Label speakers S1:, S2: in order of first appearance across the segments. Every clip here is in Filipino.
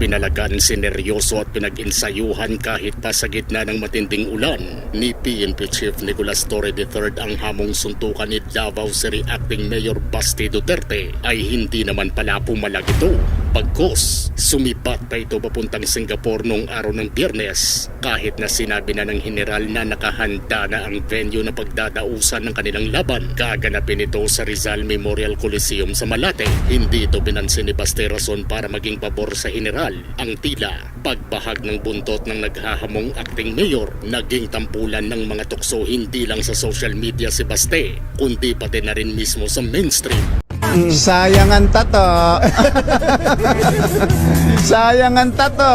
S1: Pinalagan sineryoso at pinag-insayuhan kahit pa sa gitna ng matinding ulan, ni PNP Chief Nicolas Torre III ang hamong suntukan ni Davao City Acting Mayor Basti Duterte ay hindi naman pala pumalag ito. Pagkos, sumipat pa ito papuntang Singapore noong araw ng biyernes kahit na sinabi na ng general na nakahanda na ang venue na pagdadausan ng kanilang laban. Gaganapin ito sa Rizal Memorial Coliseum sa Malate. Hindi ito binansin ni Basti rason para maging pabor sa general. Ang tila, pagbahag ng buntot ng naghahamong acting mayor, naging tampulan ng mga tukso hindi lang sa social media si Baste, kundi pati na rin mismo sa mainstream.
S2: Sayang ang tato. Sayang ang tato.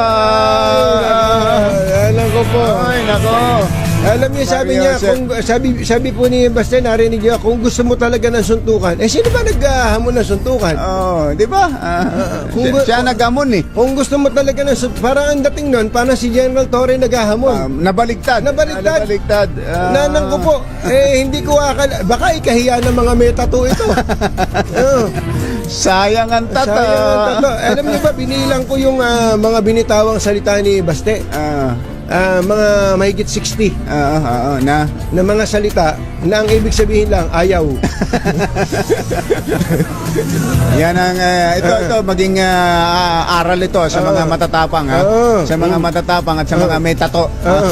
S3: Ay, alam ko po.
S2: Ay, nako.
S3: Alam niyo, sabi niya, kung, sabi, sabi po ni Basta, narinig niya, kung gusto mo talaga ng suntukan, eh sino ba naghahamon ng suntukan?
S2: Oh, di ba? Ah,
S3: kung
S2: siya, siya nagamon eh.
S3: Kung gusto mo talaga ng suntukan, parang ang dating nun, parang si General Torre naghahamon.
S2: Ah, nabaligtad.
S3: Nabaligtad.
S2: Ah, nabaligtad. Ah.
S3: Nanang ko po, eh hindi ko akala, baka ikahiya ng mga may tattoo ito. Oo.
S2: Sayang ang tato.
S3: Sayang ang tattoo. Alam niyo ba, binilang ko yung ah, mga binitawang salita ni Baste.
S2: Ah,
S3: Ah, mga mahigit 60
S2: ah, ah, ah, na.
S3: na mga salita na ang ibig sabihin lang, ayaw.
S2: Yan ang uh, ito ito maging ah, aral ito sa mga matatapang ha.
S3: Oo.
S2: Sa mga matatapang at sa mga may tato.
S3: Oo.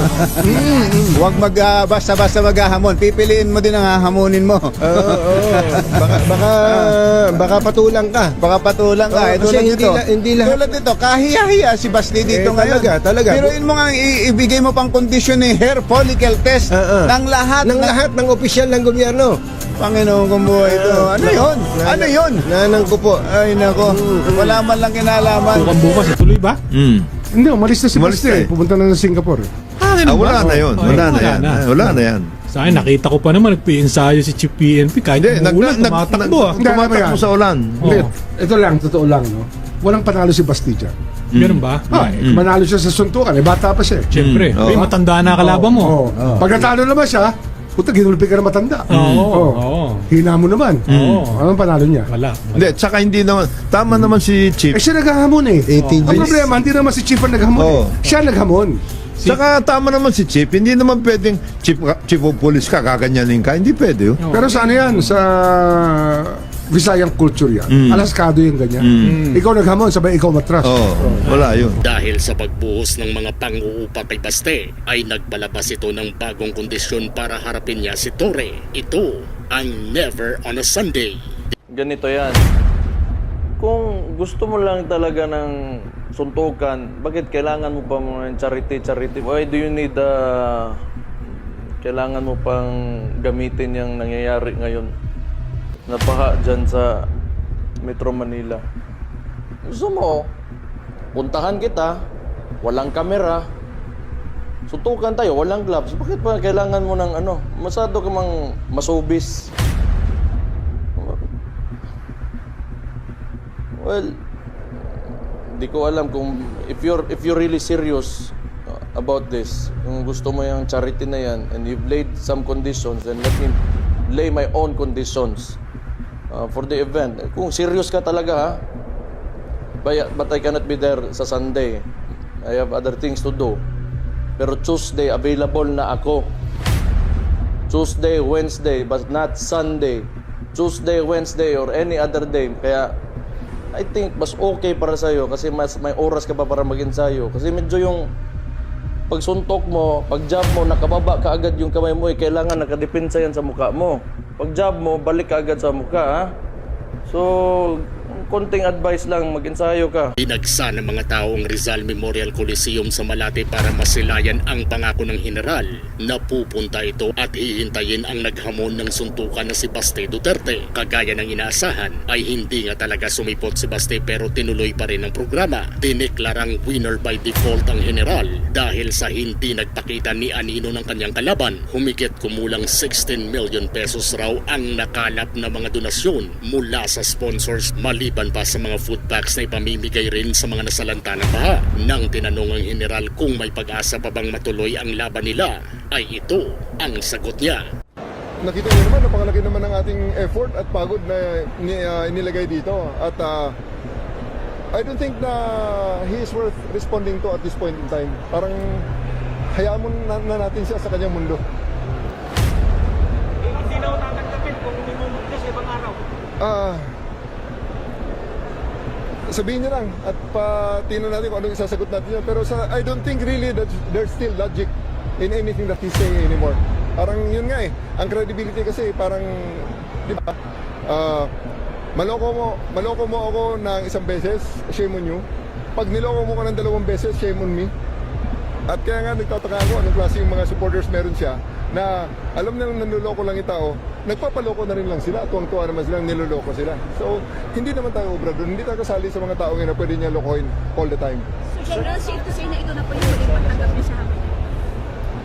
S2: Huwag mag ah, basta-basta maghahamon. Pipiliin mo din ang hahamonin mo.
S3: Oo, oo. Baka, baka, baka patulang ka.
S2: Baka patulang ka.
S3: Oo,
S2: eh,
S3: kasi
S2: tulad
S3: hindi
S2: nito.
S3: la- hindi lahat-
S2: Tulad nito, kahiya-hiya si Basti dito
S3: Eh,
S2: ngayon.
S3: talaga, talaga.
S2: Pero yun mo nga i- ibigay mo pang kondisyon ni hair follicle test
S3: Oo.
S2: ng lahat
S3: ng lahat ng opisyal ng gobyerno.
S2: Panginoon kong buhay ito. Ano yun? Ano yun?
S3: Nanang ko po.
S2: Ay nako, wala man lang kinalaman.
S4: Bukan bukas, tuloy ba?
S5: Mm.
S4: Hindi, umalis na si
S5: Umalis
S4: Basta
S5: na
S4: eh.
S5: eh.
S4: Pupunta na ng Singapore.
S5: Ah, wala na yun. Wala
S4: eh,
S5: na yan. Ah, Wala na yan.
S4: Sa akin, nakita ko pa naman, nagpi-ensayo si Chief PNP kahit
S5: Hindi, nag,
S4: umuulan,
S5: nag,
S4: tumatakbo ah.
S5: nag, tumatakbo sa ulan.
S4: Oo.
S6: Ito lang, totoo lang, no? Walang panalo si Bastilla.
S4: Ganun ba?
S6: Ah, eh, manalo siya sa suntukan, eh, bata pa siya. eh.
S4: Siyempre,
S5: Mm,
S4: may
S5: oo.
S4: matanda na kalaban mo.
S6: Oo. Pag natalo naman siya, puta, ginulpi ka na matanda.
S4: Oo,
S6: Oo.
S4: oo.
S6: Hina mo naman.
S4: Oo.
S6: Anong panalo niya?
S4: Wala.
S5: Hindi, tsaka hindi naman, tama naman si Chief.
S6: Eh, siya naghahamon eh.
S2: 18
S6: Ang
S2: years.
S6: problema, hindi naman si Chief ang naghamon
S5: Oo.
S6: eh. Siya naghamon.
S5: Tsaka tama naman si Chief. Hindi naman pwedeng Chief, chief of Police ka, kaganyanin ka. Hindi pwede yun.
S6: Pero sa ano yan? Sa Visayang culture yan.
S5: Mm.
S6: Alaskado yung ganyan.
S5: Mm.
S6: Ikaw naghamon, sabay ikaw matras.
S5: Oo, wala yun.
S1: Dahil sa pagbuhos ng mga pang-uupa kay Baste, ay nagpalabas ito ng bagong kondisyon para harapin niya si Torre. Ito ang Never on a Sunday.
S7: ganito yan. Kung gusto mo lang talaga ng suntukan, bakit kailangan mo pa mga charity, charity? Why do you need uh, kailangan mo pang gamitin yung nangyayari ngayon? Napaha dyan sa Metro Manila. Gusto mo, puntahan kita, walang kamera, suntukan tayo, walang gloves. Bakit pa kailangan mo ng ano? Masado ka mang masubis. Well, hindi ko alam kung if you're if you're really serious about this, kung gusto mo yung charity na yan and you've laid some conditions, then let me lay my own conditions uh, for the event. Kung serious ka talaga ha, but, I cannot be there sa Sunday. I have other things to do. Pero Tuesday, available na ako. Tuesday, Wednesday, but not Sunday. Tuesday, Wednesday, or any other day. Kaya, I think mas okay para sa'yo kasi mas may oras ka pa para mag-ensayo. Kasi medyo yung pagsuntok mo, pag jab mo, nakababa ka agad yung kamay mo, eh, kailangan nakadepensa yan sa mukha mo. Pag jab mo, balik ka agad sa mukha, ha? So, konting advice lang, mag-ensayo ka.
S1: Dinagsa ng mga tao ang Rizal Memorial Coliseum sa Malate para masilayan ang pangako ng general na pupunta ito at hihintayin ang naghamon ng suntukan na si Baste Duterte. Kagaya ng inaasahan ay hindi nga talaga sumipot si Baste pero tinuloy pa rin ang programa. Dineklarang winner by default ang general dahil sa hindi nagpakita ni Anino ng kanyang kalaban. Humigit kumulang 16 million pesos raw ang nakalap na mga donasyon mula sa sponsors man Maliban pa sa mga food packs na ipamimigay rin sa mga nasalanta ng baha. Nang tinanong ang general kung may pag-asa pa bang matuloy ang laban nila, ay ito ang sagot niya.
S6: Nakita niyo naman, napakalaki naman ng ating effort at pagod na ni, ah, inilagay dito. At ah, I don't think na he is worth responding to at this point in time. Parang hayaan mo na, na natin siya sa kanyang mundo.
S8: Hindi na ako tatanggapin kung minumugda sa ibang araw.
S6: Ah, sabihin niya lang at patinan natin kung anong isasagot natin yan. Pero sa, I don't think really that there's still logic in anything that he's saying anymore. Parang yun nga eh. Ang credibility kasi parang, di ba? Ah, maloko mo, maloko mo ako ng isang beses, shame on you. Pag niloko mo ka ng dalawang beses, shame on me. At kaya nga nagtataka ako anong klase yung mga supporters meron siya na alam nilang nanloloko lang yung tao, nagpapaloko na rin lang sila, tuwang-tuwa naman silang niloloko sila. So, hindi naman tayo obra doon, hindi tayo kasali sa mga tao na pwede niya lokohin all the time.
S9: So, General, safe to say na ito na po yung huling pagtanggap niya sa amin.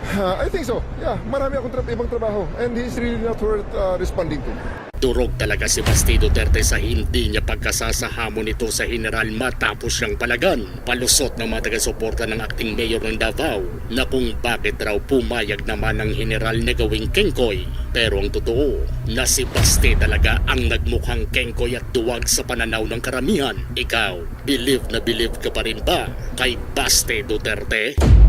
S6: Ah, I think so. Yeah, marami akong tra- ibang trabaho and he's really not worth uh, responding to.
S1: Durog talaga si Basti Duterte sa hindi niya pagkasasahamon nito sa general matapos siyang palagan. Palusot ng mga taga-suporta ng acting mayor ng Davao na kung bakit raw pumayag naman ng general na gawing kengkoy. Pero ang totoo na si Basti talaga ang nagmukhang kengkoy at duwag sa pananaw ng karamihan. Ikaw, believe na believe ka pa rin ba kay Basti Duterte?